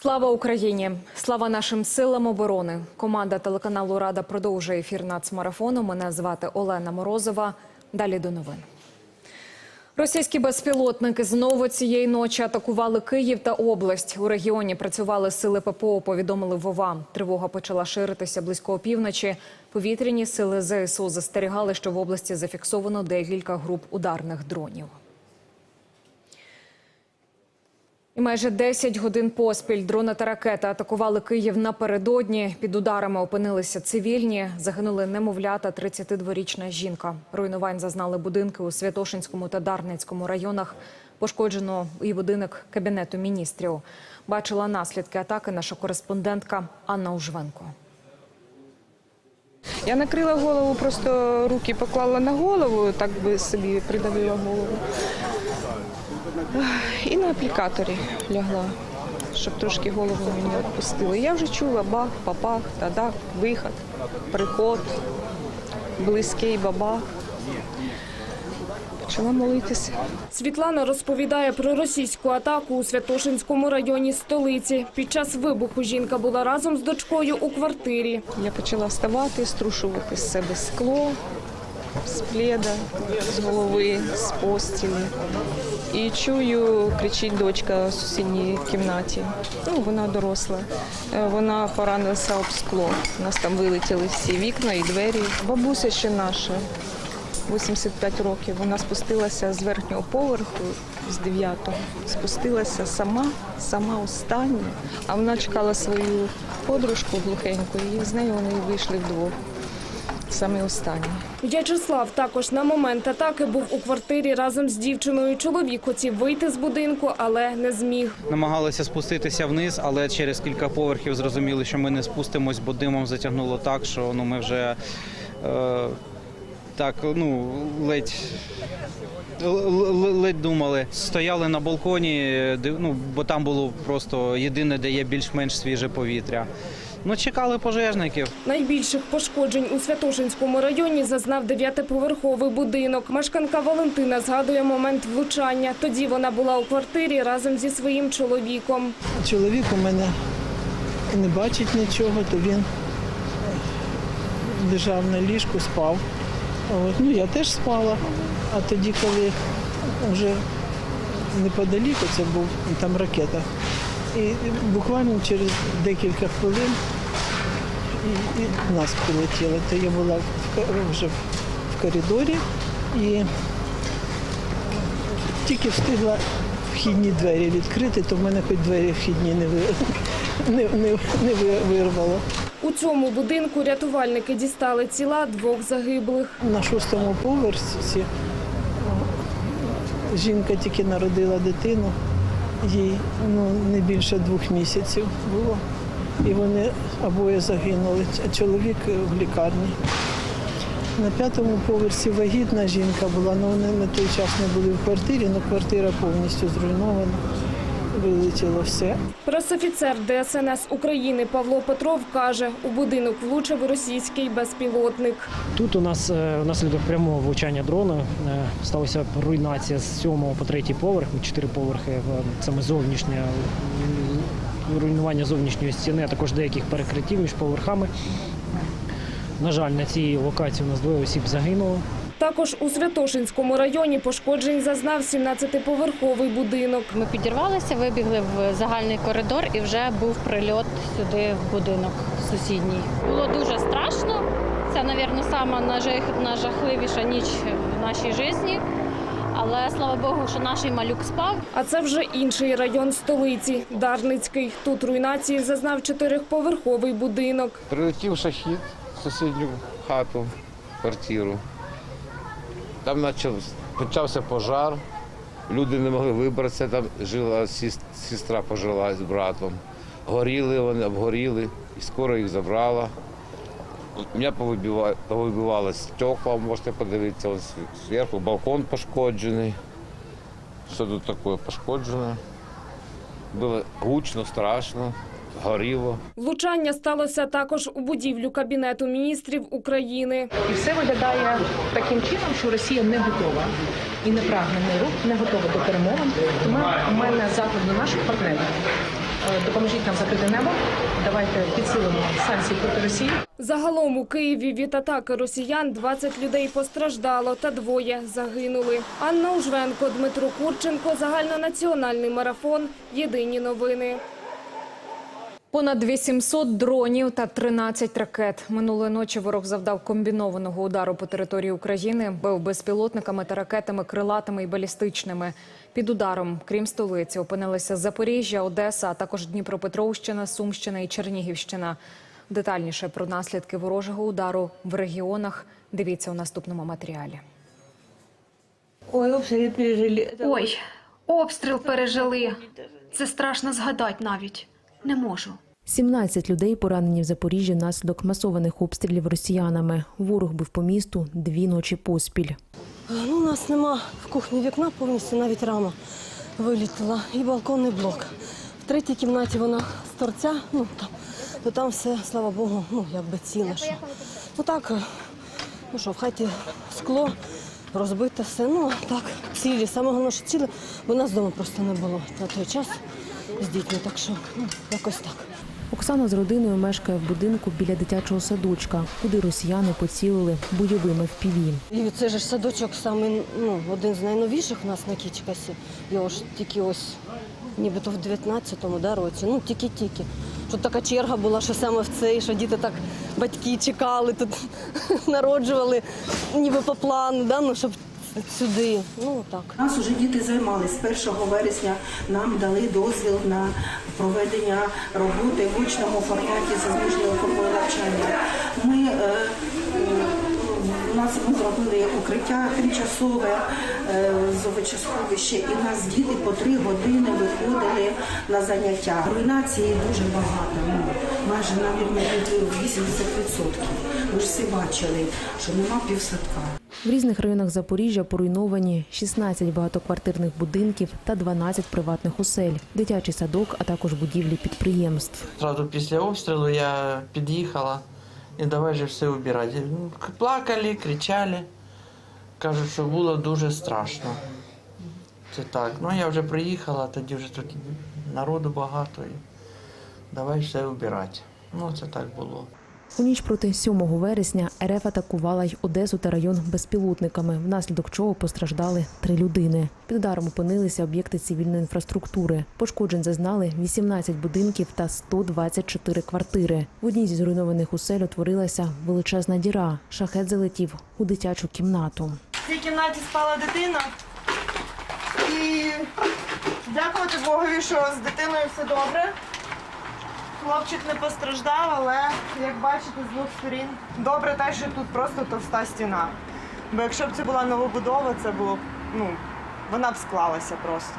Слава Україні! Слава нашим силам оборони! Команда телеканалу Рада продовжує ефір нацмарафону. Мене звати Олена Морозова. Далі до новин. Російські безпілотники знову цієї ночі атакували Київ та область. У регіоні працювали сили ППО, повідомили Вова. Тривога почала ширитися близько опівночі. Повітряні сили ЗСУ застерігали, що в області зафіксовано декілька груп ударних дронів. І майже 10 годин поспіль дрони та ракети атакували Київ напередодні. Під ударами опинилися цивільні. Загинули немовлята, 32-річна жінка. Руйнувань зазнали будинки у Святошинському та Дарницькому районах. Пошкоджено і будинок Кабінету міністрів. Бачила наслідки атаки наша кореспондентка Анна Ужвенко. Я накрила голову, просто руки поклала на голову, так би собі придавила голову. І на аплікаторі лягла, щоб трошки голову мені відпустили. Я вже чула бах, папах, тадах, виход, приход, близький бабах. Почала молитися. Світлана розповідає про російську атаку у Святошинському районі столиці. Під час вибуху жінка була разом з дочкою у квартирі. Я почала вставати, струшувати з себе скло, з пледа, з голови, з постілі. І чую, кричить дочка в сусідній кімнаті. Ну, вона доросла. Е, Вона поранилася об скло. У нас там вилетіли всі вікна і двері. Бабуся ще наша, 85 років. Вона спустилася з верхнього поверху, з 9-го. Спустилася сама, сама остання. А вона чекала свою подружку глухеньку, і з нею вони вийшли вдвох. Саме останні. В'ячеслав також на момент атаки був у квартирі разом з дівчиною. Чоловік хотів вийти з будинку, але не зміг. Намагалися спуститися вниз, але через кілька поверхів зрозуміли, що ми не спустимось, бо димом затягнуло так, що ну ми вже е, так ну ледь. Ледь думали, стояли на балконі, ну, бо там було просто єдине, де є більш-менш свіже повітря. Ну, чекали пожежників. Найбільших пошкоджень у Святошинському районі зазнав дев'ятиповерховий будинок. Мешканка Валентина згадує момент влучання. Тоді вона була у квартирі разом зі своїм чоловіком. Чоловік у мене не бачить нічого, то він лежав на ліжку, спав. От. Ну, я теж спала. А тоді, коли вже неподалік це був, там ракета. І буквально через декілька хвилин і, і нас прилетіло. То я була в, вже в коридорі і тільки встигла вхідні двері відкрити, то в мене хоч двері вхідні не, ви, не, не, не ви- вирвало. У цьому будинку рятувальники дістали тіла двох загиблих. На шостому поверсі жінка тільки народила дитину, їй ну, не більше двох місяців було. І вони обоє загинули, а чоловік в лікарні. На п'ятому поверсі вагітна жінка була, але вони на той час не були в квартирі, але квартира повністю зруйнована, вилетіло все. Пресофіцер ДСНС України Павло Петров каже, у будинок влучив російський безпілотник. Тут у нас е, внаслідок прямого влучання дрона е, сталася руйнація з 7 по 3 поверх, чотири поверхи, саме зовнішнє м, руйнування зовнішньої стіни, а також деяких перекриттів між поверхами. На жаль, на цій локації у нас двоє осіб загинуло. Також у Святошинському районі пошкоджень зазнав 17-поверховий будинок. Ми підірвалися, вибігли в загальний коридор і вже був прильот сюди в будинок сусідній. Було дуже страшно. Це, мабуть, сама найжахливіша ніч в нашій житті. Але слава Богу, що наш малюк спав. А це вже інший район столиці – Дарницький. Тут руйнації зазнав чотирьохповерховий будинок. Прилетів шахід в сусідню хату, квартиру. Там почав, почався пожар, люди не могли вибратися, там жила сестра пожила з братом. Горіли вони, обгоріли, і скоро їх забрала. У мене повибива- повибивало стекла, можете подивитися, ось зверху балкон пошкоджений. Все тут таке пошкоджене. Було гучно, страшно, горіло. Влучання сталося також у будівлю Кабінету міністрів України. І все виглядає таким чином, що Росія не готова і не прагне миру, не готова до перемовин. Тому у мене заклик до наших партнерів Допоможіть нам закрити небо. Давайте підсилимо санкції проти Росії. Загалом у Києві від атаки росіян 20 людей постраждало та двоє загинули. Анна Ужвенко, Дмитро Курченко, загальнонаціональний марафон. Єдині новини. Понад 800 дронів та 13 ракет. Минулої ночі ворог завдав комбінованого удару по території України, бив безпілотниками та ракетами крилатими і балістичними. Під ударом, крім столиці, опинилися Запоріжжя, Одеса, а також Дніпропетровщина, Сумщина і Чернігівщина. Детальніше про наслідки ворожого удару в регіонах дивіться у наступному матеріалі. Ой, обстріли пережили. Ой, обстріл пережили. Це страшно згадати навіть. Не можу. 17 людей поранені в Запоріжжі внаслідок масованих обстрілів росіянами. Ворог бив по місту дві ночі поспіль. Ну, у нас нема в кухні вікна, повністю навіть рама вилітала і балконний блок. В третій кімнаті вона з торця, ну там, то там все, слава Богу, ну якби ціле. Що. Ну так, е, ну що, в хаті скло, розбите все. Ну так, цілі. Саме головне, що ціле, бо нас вдома просто не було на той час з дітьми. Так що ну, якось так. Оксана з родиною мешкає в будинку біля дитячого садочка, куди росіяни поцілили бойовими впіві. І це ж садочок саме ну, один з найновіших у нас на Кічкасі. Його ж тільки ось нібито в 19-му да, році. Ну тільки-тільки. Що така черга була, що саме в цей, що діти так батьки чекали, тут народжували ніби по плану, да, ну, щоб сюди. Ну так. Нас уже діти займалися. З 1 вересня нам дали дозвіл на проведення роботи в очному форматі за зміжною формою навчання. Ми е, нас ми зробили укриття тимчасове е, з овочесховище, і в нас діти по три години виходили на заняття. Руйнації дуже багато, ну, майже навіть 80%. Ви ж всі бачили, що нема півсадка. В різних районах Запоріжжя поруйновані 16 багатоквартирних будинків та 12 приватних осель, дитячий садок, а також будівлі підприємств. Сразу після обстрілу я під'їхала і давай же все убирати. Ну, Плакали, кричали. Кажуть, що було дуже страшно. Це так. Ну я вже приїхала, тоді вже тут народу багато і давай все убирати. Ну це так було. У ніч проти 7 вересня РФ атакувала й Одесу та район безпілотниками, внаслідок чого постраждали три людини. Під ударом опинилися об'єкти цивільної інфраструктури. Пошкоджень зазнали 18 будинків та 124 квартири. В одній зі зруйнованих осель утворилася величезна діра. Шахет залетів у дитячу кімнату. В цій кімнаті спала дитина. І дякувати Богові, що з дитиною все добре. Хлопчик не постраждав, але як бачите, з двох сторін добре те, що тут просто товста стіна. Бо якщо б це була новобудова, це було б, ну, вона б склалася просто.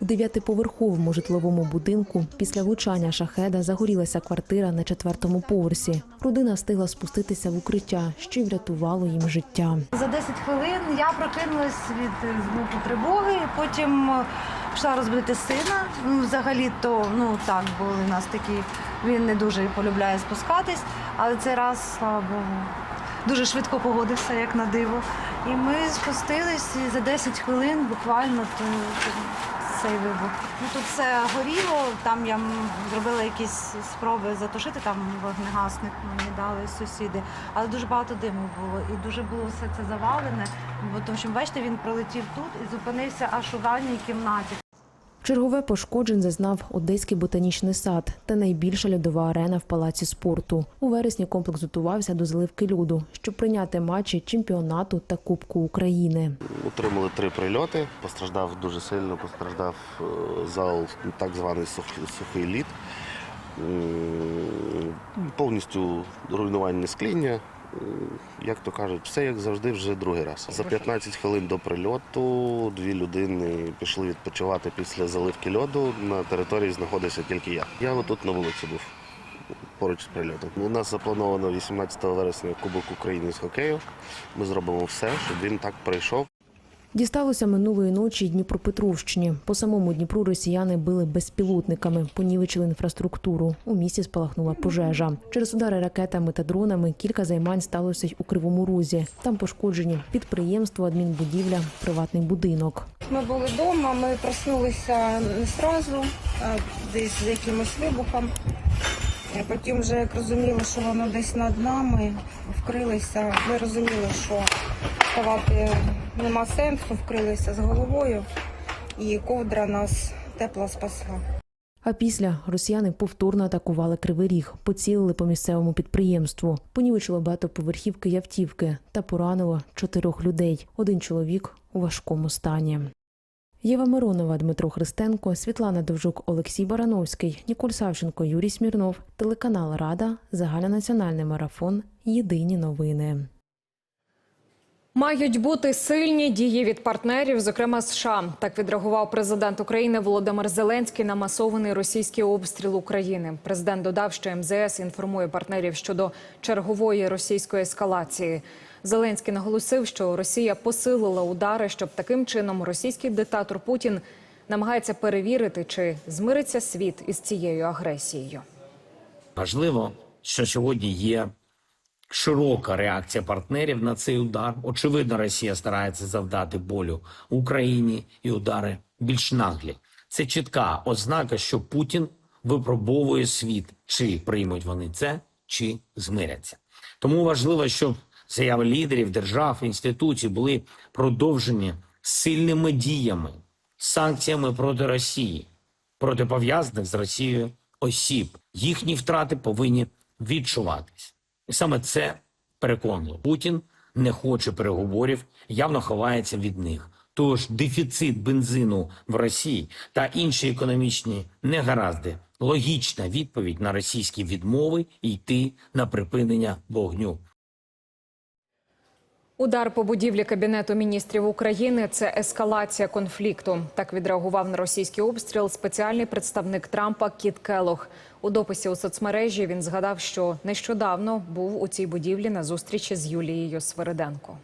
У дев'ятиповерховому житловому будинку після влучання шахеда загорілася квартира на четвертому поверсі. Родина встигла спуститися в укриття, що й врятувало їм життя. За 10 хвилин я прокинулась від звуку тривоги, потім пішла розбудити сина. Ну, взагалі, то ну так, були у нас такі. Він не дуже полюбляє спускатись, але цей раз, слава Богу, дуже швидко погодився, як на диво. І ми спустились і за 10 хвилин буквально то, то цей вибух. Ну тут все горіло, там я зробила якісь спроби затушити, там вогнегасник мені дали сусіди, але дуже багато диму було і дуже було все це завалене. Бо тому що бачите, він пролетів тут і зупинився аж у дальній кімнаті. Чергове пошкоджень зазнав Одеський ботанічний сад та найбільша льодова арена в палаці спорту. У вересні комплекс готувався до заливки льоду, щоб прийняти матчі чемпіонату та Кубку України. Отримали три прильоти. Постраждав дуже сильно, постраждав е, зал, так званий сухий, сухий лід. Повністю руйнування скління. М, Як то кажуть, все як завжди, вже другий раз. За 15 хвилин до прильоту дві людини пішли відпочивати після заливки льоду. На території знаходився тільки я. Я отут на вулиці був поруч з прильотом. У нас заплановано 18 вересня Кубок України з хокею. Ми зробимо все, щоб він так пройшов. Дісталося минулої ночі Дніпропетровщині. По самому Дніпру росіяни били безпілотниками, понівечили інфраструктуру. У місті спалахнула пожежа. Через удари ракетами та дронами кілька займань сталося й у Кривому Розі. Там пошкоджені підприємство, адмінбудівля, приватний будинок. Ми були вдома, ми проснулися не одразу, десь з якимось вибухом. Потім вже як розуміли, що воно десь над нами, вкрилися. Ми розуміли, що вставати нема сенсу, вкрилися з головою, і ковдра нас тепло спасла. А після росіяни повторно атакували Кривий Ріг, поцілили по місцевому підприємству, понівечило багатоповерхівки й автівки та поранило чотирьох людей. Один чоловік у важкому стані. Єва Миронова, Дмитро Христенко, Світлана Довжук, Олексій Барановський, Ніколь Савченко, Юрій Смірнов, телеканал Рада, загальнонаціональний марафон. Єдині новини. Мають бути сильні дії від партнерів, зокрема США. Так відреагував президент України Володимир Зеленський на масований російський обстріл України. Президент додав, що МЗС інформує партнерів щодо чергової російської ескалації. Зеленський наголосив, що Росія посилила удари, щоб таким чином російський диктатор Путін намагається перевірити, чи змириться світ із цією агресією. Важливо, що сьогодні є широка реакція партнерів на цей удар. Очевидно, Росія старається завдати болю Україні і удари більш наглі. Це чітка ознака, що Путін випробовує світ, чи приймуть вони це, чи змиряться. Тому важливо, щоб заяви лідерів держав інституцій були продовжені сильними діями, санкціями проти Росії, проти пов'язаних з Росією осіб. Їхні втрати повинні відчуватись. І саме це переконливо. Путін не хоче переговорів, явно ховається від них. Тож дефіцит бензину в Росії та інші економічні негаразди логічна відповідь на російські відмови йти на припинення вогню. Удар по будівлі Кабінету міністрів України – це ескалація конфлікту. Так відреагував на російський обстріл спеціальний представник Трампа Кіт Келох. У дописі у соцмережі він згадав, що нещодавно був у цій будівлі на зустрічі з Юлією Свириденко.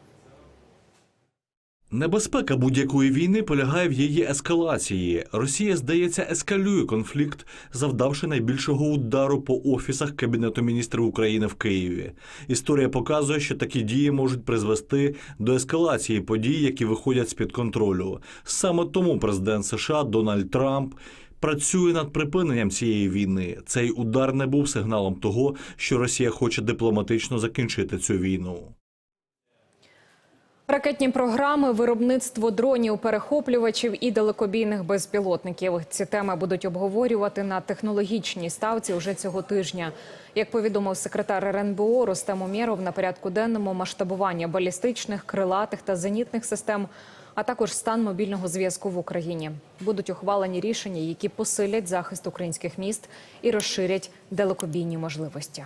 Небезпека будь-якої війни полягає в її ескалації. Росія, здається, ескалює конфлікт, завдавши найбільшого удару по офісах Кабінету міністрів України в Києві. Історія показує, що такі дії можуть призвести до ескалації подій, які виходять з під контролю. Саме тому президент США Дональд Трамп. Працює над припиненням цієї війни. Цей удар не був сигналом того, що Росія хоче дипломатично закінчити цю війну. Ракетні програми, виробництво дронів, перехоплювачів і далекобійних безпілотників. Ці теми будуть обговорювати на технологічній ставці уже цього тижня. Як повідомив секретар РНБО Рустем Умєров, на порядку денному масштабування балістичних, крилатих та зенітних систем, а також стан мобільного зв'язку в Україні. Будуть ухвалені рішення, які посилять захист українських міст і розширять далекобійні можливості.